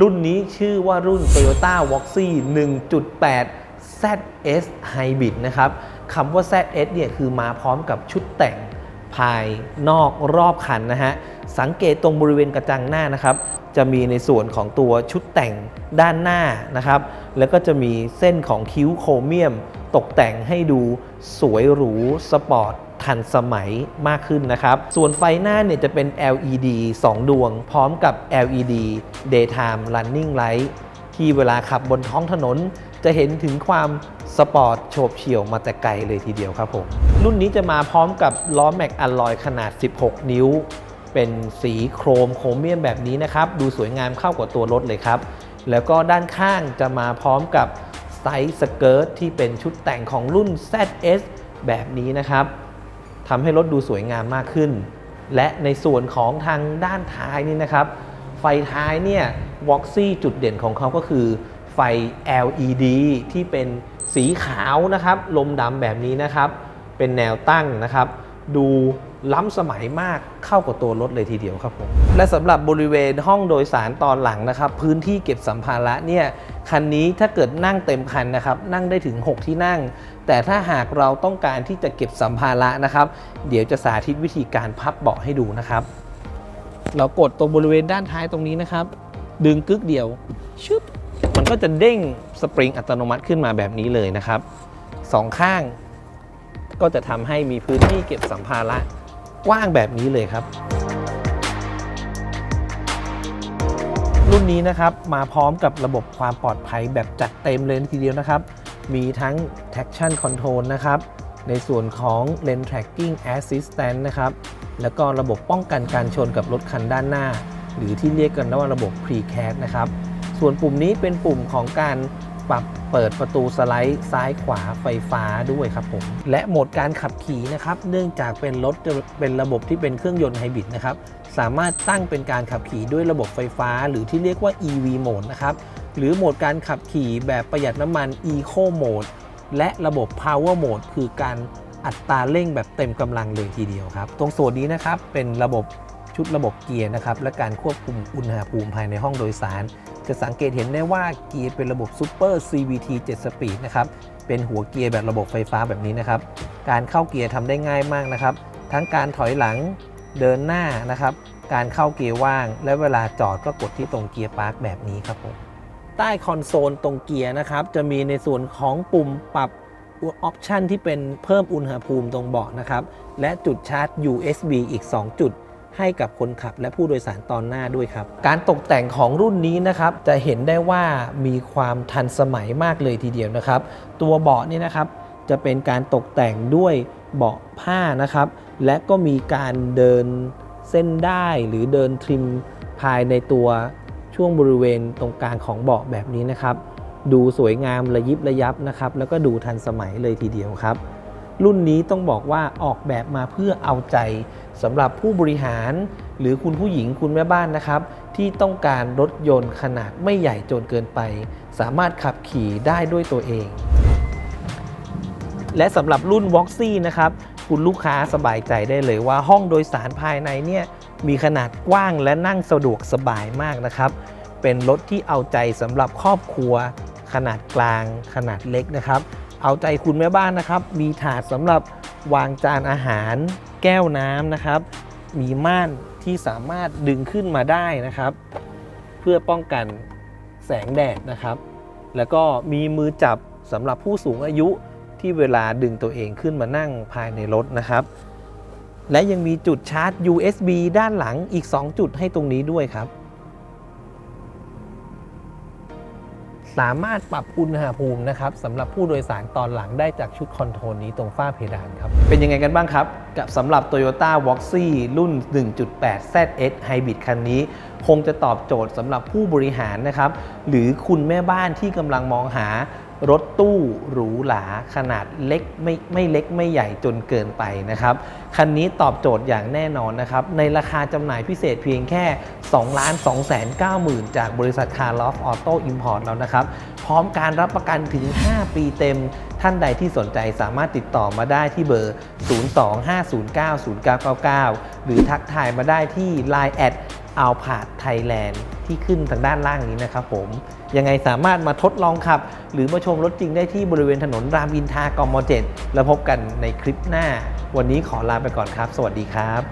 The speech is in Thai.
รุ่นนี้ชื่อว่ารุ่น Toyota v o x y 1.8 ZS Hybrid นะครับคำว่า ZS เนี่ยคือมาพร้อมกับชุดแต่งภายนอกรอบคันนะฮะ สังเกตตรงบริเวณกระจังหน้านะครับ จะมีในส่วนของตัวชุดแต่งด้านหน้านะครับ แล้วก็จะมีเส้นของคิ้วโครเมียม ตกแต่งให้ดูสวยหรูสปอร์ต ทันสมัยมากขึ้นนะครับ ส่วนไฟหน้าเนี่ยจะเป็น LED 2 ดวง พร้อมกับ LED daytime running light ที่เวลาขับบนท้องถนน จะเห็นถึงความสปอร์ตโฉบเฉี่ยวมาแต่ไกลเลยทีเดียวครับผม รุ่นนี้จะมาพร้อมกับล้อแม็กอลลอยขนาด 16 นิ้ว เป็นสีโครมโครเมียมแบบนี้นะครับ ดูสวยงามเข้ากับตัวรถเลยครับ แล้วก็ด้านข้างจะมาพร้อมกับไซส์สเกิร์ตที่เป็นชุดแต่งของรุ่น ZS แบบนี้นะครับ ทำให้รถดูสวยงามมากขึ้น และในส่วนของทางด้านท้ายนี่นะครับ ไฟท้ายเนี่ยวอกซี่จุดเด่นของเขาก็คือ ไฟ LED ที่เป็นสีขาวนะครับ ลมดำแบบนี้นะครับ เป็นแนวตั้งนะครับ ดู ล้ำสมัยมากเข้ากับตัวรถเลยทีเดียวครับผมและสำหรับบริเวณห้องโดยสารตอนหลังนะครับ พื้นที่เก็บสัมภาระเนี่ยคันนี้ถ้าเกิดนั่งเต็มคันนะครับ นั่งได้ถึง 6 ที่นั่ง แต่ถ้าหากเราต้องการที่จะเก็บสัมภาระนะครับ เดี๋ยวจะสาธิตวิธีการพับเบาะให้ดูนะครับ เรากดตรงบริเวณด้านท้ายตรงนี้นะครับ ดึงกึกเดียวชึบมันก็จะเด้งสปริงอัตโนมัติขึ้นมาแบบนี้เลยนะครับสองข้างก็จะทำให้มีพื้นที่เก็บสัมภาระ กว้างแบบนี้เลยครับ รุ่นนี้นะครับมาพร้อมกับระบบความปลอดภัยแบบจัดเต็มเลยทีเดียวนะครับ มีทั้ง traction control นะครับ ในส่วนของ lane tracking assistant นะครับ แล้วก็ระบบป้องกันการชนกับรถคันด้านหน้า หรือที่เรียกกันว่าระบบ pre-cast นะครับ ส่วนปุ่มนี้เป็นปุ่มของการ ปรับเปิดประตูสไลด์ซ้ายขวาไฟฟ้าด้วยครับผม และโหมดการขับขี่นะครับ เนื่องจากเป็นรถเป็นระบบที่เป็นเครื่องยนต์ไฮบริดนะครับ สามารถตั้งเป็นการขับขี่ด้วยระบบไฟฟ้า หรือที่เรียกว่า EV Mode นะครับ หรือโหมดการขับขี่แบบประหยัดน้ำมัน Eco Mode และระบบ Power Mode คือการอัตราเร่งแบบเต็มกำลังเลยทีเดียวครับ ตรงส่วนนี้นะครับเป็นระบบ ชุดระบบเกียร์นะครับและการควบคุมอุณหภูมิภายในห้องโดยสาร จะสังเกตเห็นได้ว่าเกียร์เป็นระบบ Super CVT 7 Speed นะครับเป็นหัวเกียร์แบบระบบไฟฟ้าแบบนี้นะครับ การเข้าเกียร์ทำได้ง่ายมากนะครับ ทั้งการถอยหลังเดินหน้านะครับ การเข้าเกียร์ว่าง และเวลาจอดก็กดที่ตรงเกียร์พาร์คแบบนี้ครับผมใต้คอนโซลตรงเกียร์นะครับ จะมีในส่วนของปุ่มปรับออปชันที่เป็นเพิ่มอุณหภูมิตรงเบาะนะครับ และจุดชาร์จ USB อีก 2 จุด ให้กับคนขับและผู้โดยสารตอนหน้าด้วยครับ การตกแต่งของรุ่นนี้นะครับจะเห็นได้ว่ามีความทันสมัยมากเลยทีเดียวนะครับ ตัวเบาะนี่นะครับจะเป็นการตกแต่งด้วยเบาะผ้านะครับ และก็มีการเดินเส้นได้หรือเดินทริมภายในตัวช่วงบริเวณตรงกลางของเบาะแบบนี้นะครับ ดูสวยงามระยิบระยับนะครับ แล้วก็ดูทันสมัยเลยทีเดียวครับ รุ่นนี้ต้องบอกว่าออกแบบมาเพื่อเอาใจสำหรับผู้บริหารหรือคุณผู้หญิงคุณแม่บ้านนะครับ ที่ต้องการรถยนต์ขนาดไม่ใหญ่จนเกินไป สามารถขับขี่ได้ด้วยตัวเอง และสำหรับรุ่น v o x y นะครับ คุณลูกค้าสบายใจได้เลยว่าห้องโดยสารภายในเนี่ยมีขนาดกว้างและนั่งสะดวกสบายมากนะครับ เป็นรถที่เอาใจสำหรับครอบครัว ขนาดกลาง ขนาดเล็กนะครับ เอาใจคุณแม่บ้านนะครับ มีถาดสำหรับวางจานอาหาร แก้วน้ำนะครับ มีม่านที่สามารถดึงขึ้นมาได้นะครับ เพื่อป้องกันแสงแดดนะครับ แล้วก็มีมือจับสำหรับผู้สูงอายุที่เวลาดึงตัวเองขึ้นมานั่งภายในรถนะครับ และยังมีจุดชาร์จ USB ด้านหลังอีก 2 จุดให้ตรงนี้ด้วยครับ สามารถปรับอุณหภูมินะครับสำหรับผู้โดยสารตอนหลังได้จากชุดคอนโทรลนี้ตรงฝ้าเพดานครับ เป็นยังไงกันบ้างครับ กับสำหรับ Toyota v o x y รุ่น 1.8 ZS Hybrid คันนี้ คงจะตอบโจทย์สำหรับผู้บริหารนะครับ หรือคุณแม่บ้านที่กำลังมองหา รถตู้หรูหราขนาดเล็กไม่ไม่เล็กไม่ใหญ่จนเกินไปนะครับ คันนี้ตอบโจทย์อย่างแน่นอนนะครับ ในราคาจำหน่ายพิเศษเพียงแค่ 2 2 9 0 0 0 0จากบริษัท Car Loft Auto Import แล้วนะครับ พร้อมการรับประกันถึง 5 ปีเต็ม ท่านใดที่สนใจสามารถติดต่อมาได้ที่เบอร์ 025090999 หรือทักทายมาได้ที่ Line แอดเอาผาดไทยแลนด์ที่ขึ้นทางด้านล่างนี้นะครับผม ยังไงสามารถมาทดลองขับ หรือมาชมรถจริงได้ที่บริเวณถนนรามอินทากม .7 แล้วพบกันในคลิปหน้า วันนี้ขอลาไปก่อนครับ สวัสดีครับ